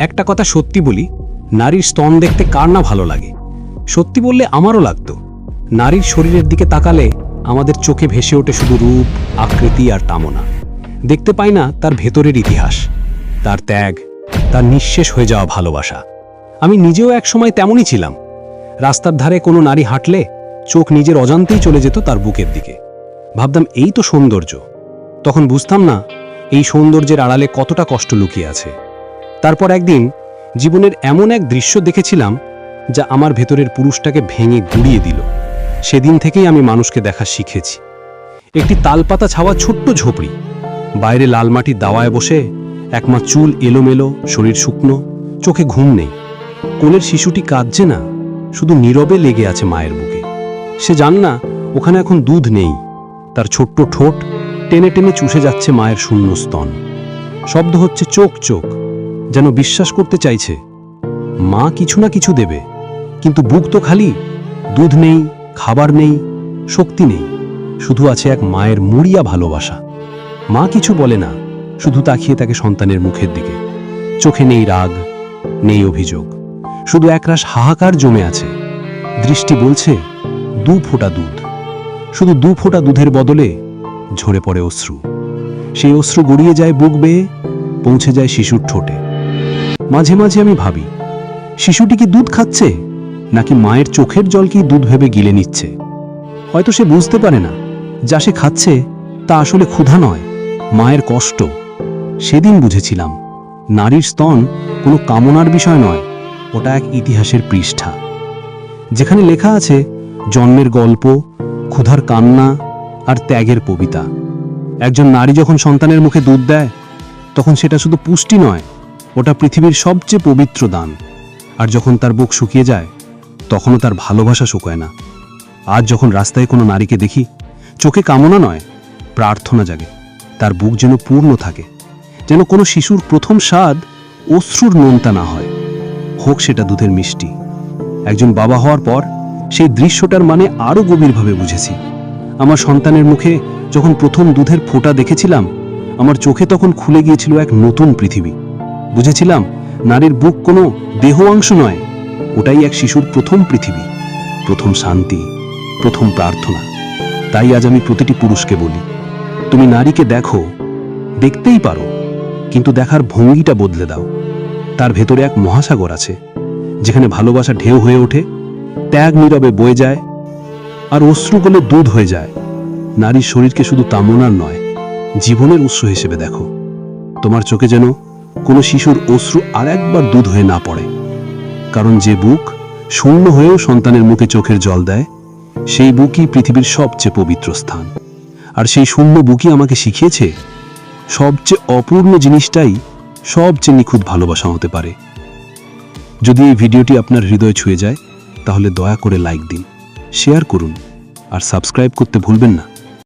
একটা কথা সত্যি বলি, নারীর স্তন দেখতে কার না ভালো লাগে? সত্যি বললে আমারও লাগতো। নারীর শরীরের দিকে তাকালে আমাদের চোখে ভেসে ওঠে শুধু রূপ, আকৃতি আর তামনা। দেখতে পাই না তার ভেতরের ইতিহাস। তার ত্যাগ, তার নিঃশেষ হয়ে যাওয়া ভালোবাসা। আমি নিজেও এক সময় তেমনই ছিলাম। রাস্তার ধারে কোনো নারী হাঁটলে চোখ নিজের অজান্তেই চলে যেত তার বুকের দিকে। ভাবতাম, এই তো সৌন্দর্য। তখন বুঝতাম না, এই সৌন্দর্যের আড়ালে কতটা কষ্ট লুকিয়ে আছে। তারপর একদিন জীবনের এমন এক দৃশ্য দেখেছিলাম যা আমার ভেতরের পুরুষটাকে ভেঙে গুড়িয়ে দিল। সেদিন থেকেই আমি মানুষকে দেখা শিখেছি। একটি তালপাতা ছাওয়া ছোট্ট ঝোপড়ি। বাইরে লাল মাটির দাওয়ায় বসে একমা চুল এলোমেলো, শরীর শুকনো, চোখে ঘুম নেই। কোলের শিশুটি কাঁদছে না, শুধু নীরবে লেগে আছে মায়ের বুকে। সে জান না, ওখানে এখন দুধ নেই। তার ছোট্ট ঠোঁট টেনে টেনে চুষে যাচ্ছে মায়ের শূন্য স্তন শব্দ হচ্ছে চোখ চোখ। যেন বিশ্বাস করতে চাইছে। মা কিছু না কিছু দেবে, কিন্তু বুক তো খালি। দুধ নেই, খাবার নেই, শক্তি নেই। শুধু আছে এক মায়ের মুড়িয়া ভালোবাসা। মা কিছু বলে না, শুধু তাকিয়ে তাকে সন্তানের মুখের দিকে। চোখে নেই রাগ, নেই অভিযোগ। শুধু একরাশ হাহাকার জমে আছে। দৃষ্টি বলছে, দু ফোঁটা দুধ। শুধু দু ফোঁটা দুধের বদলে ঝরে পড়ে অশ্রু। সেই অশ্রু গড়িয়ে যায় বুক বেয়ে, পৌঁছে যায় শিশুর ঠোঁটে। মাঝে মাঝে আমি ভাবি, শিশুটি কি দুধ খাচ্ছে, নাকি মায়ের চোখের জলকেই দুধ ভেবে গিলে নিচ্ছে? হয়তো সে বুঝতে পারে না, যা সে খাচ্ছে তা আসলে ক্ষুধা নয়, মায়ের কষ্ট। সেদিন বুঝেছিলাম, নারীর স্তন কোনো কামনার বিষয় নয়, ওটা এক ইতিহাসের পৃষ্ঠা। যেখানে লেখা আছে, জন্মের গল্প, ক্ষুধার কান্না আর ত্যাগের কবিতা। একজন নারী যখন সন্তানের মুখে দুধ দেয়, তখন সেটা শুধু পুষ্টি নয় ওটা পৃথিবীর সবচেয়ে পবিত্র দান। আর যখন তার বুক শুকিয়ে যায়, তখনও তার ভালোবাসা শুকায় না। আজ যখন রাস্তায় কোনো নারীকে দেখি, চোখে কামনা নয়, প্রার্থনা জাগে। তার বুক যেন পূর্ণ থাকে, যেন কোনো শিশুর প্রথম স্বাদ অশ্রুর নোনতা না হয়। হোক সেটা দুধের মিষ্টি। একজন বাবা হওয়ার পর সেই দৃশ্যটার মানে আরও গভীরভাবে বুঝেছি। আমার সন্তানের মুখে যখন প্রথম দুধের ফোঁটা দেখেছিলাম, আমার চোখে তখন খুলে গিয়েছিল এক নতুন পৃথিবী। বুঝেছিলাম, নারীর বুক কোনো দেহ অংশ নয়, ওটাই এক শিশুর প্রথম পৃথিবী, প্রথম শান্তি, প্রথম প্রার্থনা। তাই আজ আমি প্রতিটি পুরুষকে বলি, তুমি নারীকে দেখো, দেখতেই পারো, কিন্তু দেখার ভঙ্গিটা বদলে দাও। তার ভেতরে এক মহাসাগর আছে, যেখানে ভালোবাসা ঢেউ হয়ে ওঠে, ত্যাগ নীরবে বয়ে যায়, আর অশ্রু গলে দুধ হয়ে যায়। নারীর শরীরকে শুধু তামনার নয়, জীবনের উৎস হিসেবে দেখো। তোমার চোখে যেন কোনো শিশুর অশ্রু আর একবার দুধ হয়ে না পড়ে। কারণ যে বুক শূন্য হয়েও সন্তানের মুখে চোখের জল দেয়, সেই বুকই পৃথিবীর সবচেয়ে পবিত্র স্থান। আর সেই শূন্য বুকই আমাকে শিখিয়েছে, সবচেয়ে অপূর্ণ জিনিসটাই সবচেয়ে নিখুঁত ভালোবাসা হতে পারে। যদি এই ভিডিওটি আপনার হৃদয় ছুঁয়ে যায়, তাহলে দয়া করে লাইক দিন, শেয়ার করুন, আর সাবস্ক্রাইব করতে ভুলবেন না।